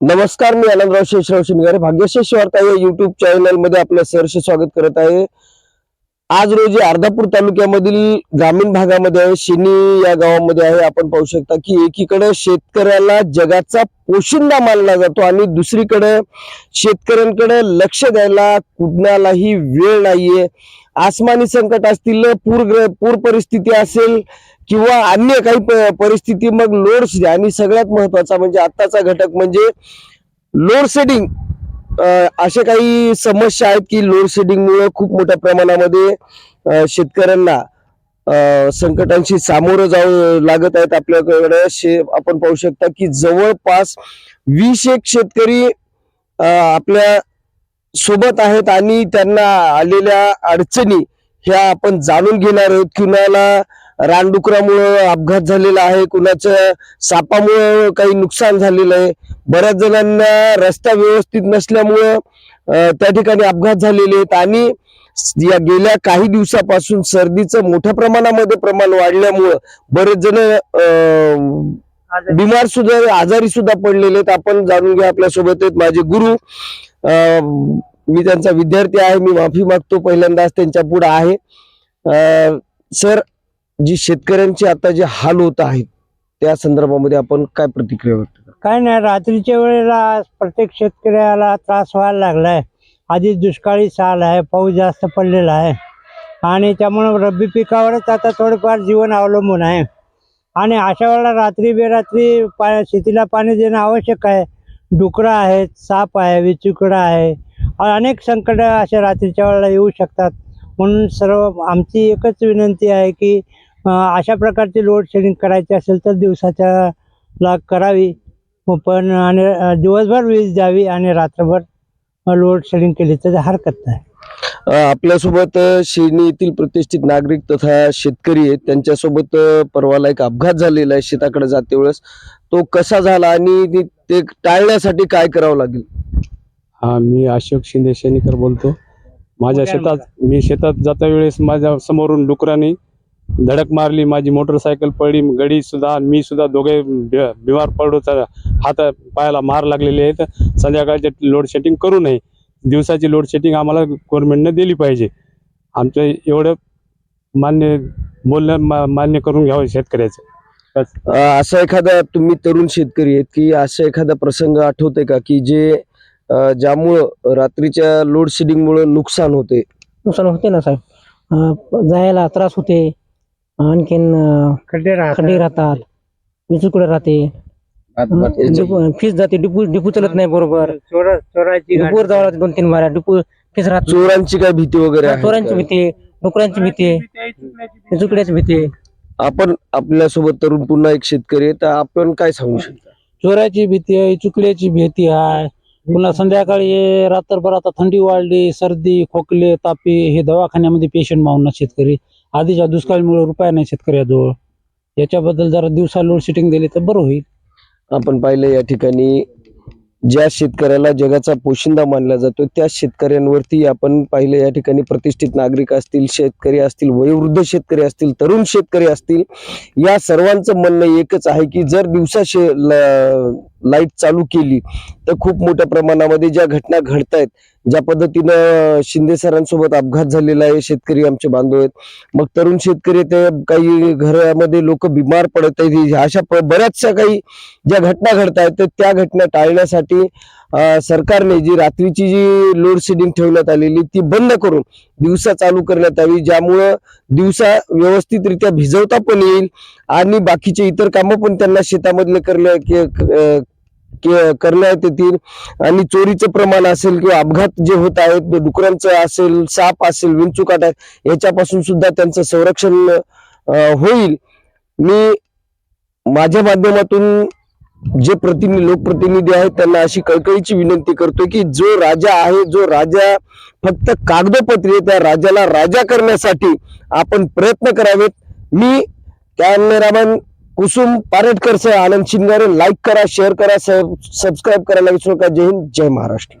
नमस्कार मी आनंदराव शेषराव शिंगारे भाग्यशेष वार्ता या युट्यूब चॅनलमध्ये आपलं सहर्ष स्वागत करत आहे. आज रोजी अर्धापूर तालुक्यामधील ग्रामीण भागामध्ये आहे शिनी या गावामध्ये आहे. आपण पाहू शकता की एकीकडे शेतकऱ्याला जगाचा पोशिंदा मानला जातो आणि दुसरीकडे शेतकऱ्यांकडे लक्ष द्यायला कुणालाही वेळ नाहीये. आसमानी संकट असतील पूर पूर परिस्थिती असेल किंवा अन्य काही परिस्थिती मग लोड आणि सगळ्यात महत्त्वाचा म्हणजे आत्ताचा घटक म्हणजे लोड शेडिंग अशा काही समस्या आहेत की लोड शेडिंगमुळे खूप मोठ्या प्रमाणामध्ये शेतकऱ्यांना संकटांशी सामोरं जावं लागत आहेत आपल्याकडे. शे आपण पाहू शकता की जवळपास वीस एक शेतकरी आपल्यासोबत आहेत आणि त्यांना आलेल्या अडचणी ह्या आपण जाणून घेणार आहोत. कुणाला रानडुकरामुळं अपघात झालेला आहे. कुणाचं सापामुळं काही नुकसान झालेलं आहे. बऱ्याच जणांना रस्ता व्यवस्थित नसल्यामुळं त्या ठिकाणी अपघात झालेले आहेत. आणि या गेल्या काही दिवसापासून सर्दीचं मोठ्या प्रमाणामध्ये प्रमाण वाढल्यामुळं बरेच जण बिमार सुद्धा आजारी सुद्धा पडलेले आहेत. आपण जाणून घ्या आपल्यासोबत आहेत माझे गुरु. मी त्यांचा विद्यार्थी आहे. मी माफी मागतो. पहिल्यांदाच त्यांच्या पुढे आहे. सर जी शेतकऱ्यांची आता जे हाल होत आहेत त्या संदर्भामध्ये आपण काय प्रतिक्रिया व्यक्त काय नाही रात्रीच्या वेळेला प्रत्येक शेतकऱ्याला त्रास व्हायला लागलाय. आधी दुष्काळी साल आहे पाऊस जास्त पडलेला आहे. आणि त्यामुळं रब्बी पिकावरच आता थोडंफार जीवन अवलंबून आहे. आणि अशा वेळेला रात्री बेरात्री पा शेतीला पाणी देणं आवश्यक आहे. डुकरं आहेत साप आहे विचुकडा आहे. अनेक संकट अशा रात्रीच्या वेळेला येऊ शकतात. म्हणून सर्व आमची एकच विनंती आहे की अशा प्रकारची लोड शेडिंग करायची असेल तर दिवसाच्या ला करावी. पण आणि दिवसभर वीज द्यावी आणि रात्रभर लोड शेडिंग केली तर हरकत नाही. आपल्यासोबत येथील प्रतिष्ठित नागरिक तथा शेतकरी आहेत. त्यांच्यासोबत परवाला एक अपघात झालेला आहे शेताकडे जाते वेळेस. तो कसा झाला आणि ती- टाळण्यासाठी काय करावं लागेल? हा मी अशोक शिंदे शेनीकर बोलतो. माझ्या शेतात मी शेतात जाता वेळेस माझ्या समोरून डुकरांनी धडक मारली माझी मोटरसायकल पडली गडी सुद्धा मी सुद्धा दोघे बिमार पडलो तर हात पायाला मार लागलेले आहेत. संध्याकाळचे लोड शेटिंग करू नये. दिवसाची लोड शेटिंग आम्हाला गव्हर्नमेंटने दिली पाहिजे. आमचं एवढं मान्य बोलणं मा- मान्य करून घ्यावं शेतकऱ्याचं. असं एखादा तुम्ही तरुण शेतकरी आहेत की असं एखादा प्रसंग आठवते का? की जे ज्यामुळं रात्रीच्या लोड शेडिंग मुळे नुकसान होते? नुकसान होते ना साहेब. जायला त्रास होते. आणखीन खड्डे खड्डे राहतात. विचुकडे राहते? फीस जाते डिपू डिपू चलत नाही बरोबर. चोरा चोराची डिपूवर जावं लागते दोन तीन बाऱ्या डिपू फीस राहत. चोरांची काय भीती वगैरे चोरांची का? भीती डुकरांची भीती आहे, विचुकड्याची भीती. आहे. आपण आपल्यासोबत तरुण पुन्हा एक शेतकरी आहे तर आपण काय सांगू शकता? चोराची भीती आहे चुकल्याची भीती आहे. पुन्हा संध्याकाळी रात्रभर आता थंडी वाढली सर्दी खोकले तापी हे दवाखान्यामध्ये पेशंट मावणार शेतकरी. आधीच्या दुष्काळीमुळे रुपया नाही शेतकऱ्याजवळ. याच्याबद्दल जरा दिवसा लोड शेटिंग दिली तर बरं होईल. आपण पाहिलं या ठिकाणी ज्या शेतकऱ्याला जगाचा पोशिंदा मानला जातो त्या शेतकऱ्यांवरती आपण पाहिलं या ठिकाणी प्रतिष्ठित नागरिक असतील शेतकरी असतील वयोवृद्ध शेतकरी असतील तरुण शेतकरी असतील या सर्वांचं म्हणणं एकच आहे की जर दिवसा शे लाइट चालू केली तर खूप मोठ्या प्रमाणामध्ये ज्या घटना घडतायत ज्या पद्धतीनं शिंदे सरांसोबत अपघात झालेला आहे शेतकरी आमचे बांधव आहेत. मग तरुण शेतकरी ते काही घरामध्ये लोक बिमार पडत आहेत. अशा बऱ्याचशा काही ज्या घटना घडत आहेत तर त्या घटना टाळण्यासाठी सरकारने जी रात्रीची जी लोड शेडिंग ठेवण्यात आलेली ती बंद करून दिवसा चालू करण्यात यावी ज्यामुळं दिवसा व्यवस्थितरित्या भिजवता पण येईल आणि बाकीचे इतर कामं पण त्यांना शेतामधले करले करण्यात येतील आणि चोरीचं प्रमाण असेल किंवा अपघात जे होत आहेत डुकरांचं असेल साप असेल विंचुकाट आहे याच्यापासून सुद्धा त्यांचं संरक्षण होईल. मी माझ्या माध्यमातून जे प्रतिनिधी लोकप्रतिनिधी आहेत त्यांना अशी कळकळीची विनंती करतो की जो राजा आहे जो राजा फक्त कागदोपत्री त्या राजाला राजा करण्यासाठी आपण प्रयत्न करावेत. मी कॅमेरामॅन कुसुम पारेटकर सह आनंद शिंगारे. लाईक करा शेअर करा सबस्क्राईब करायला विसरू नका जय हिंद जय महाराष्ट्र.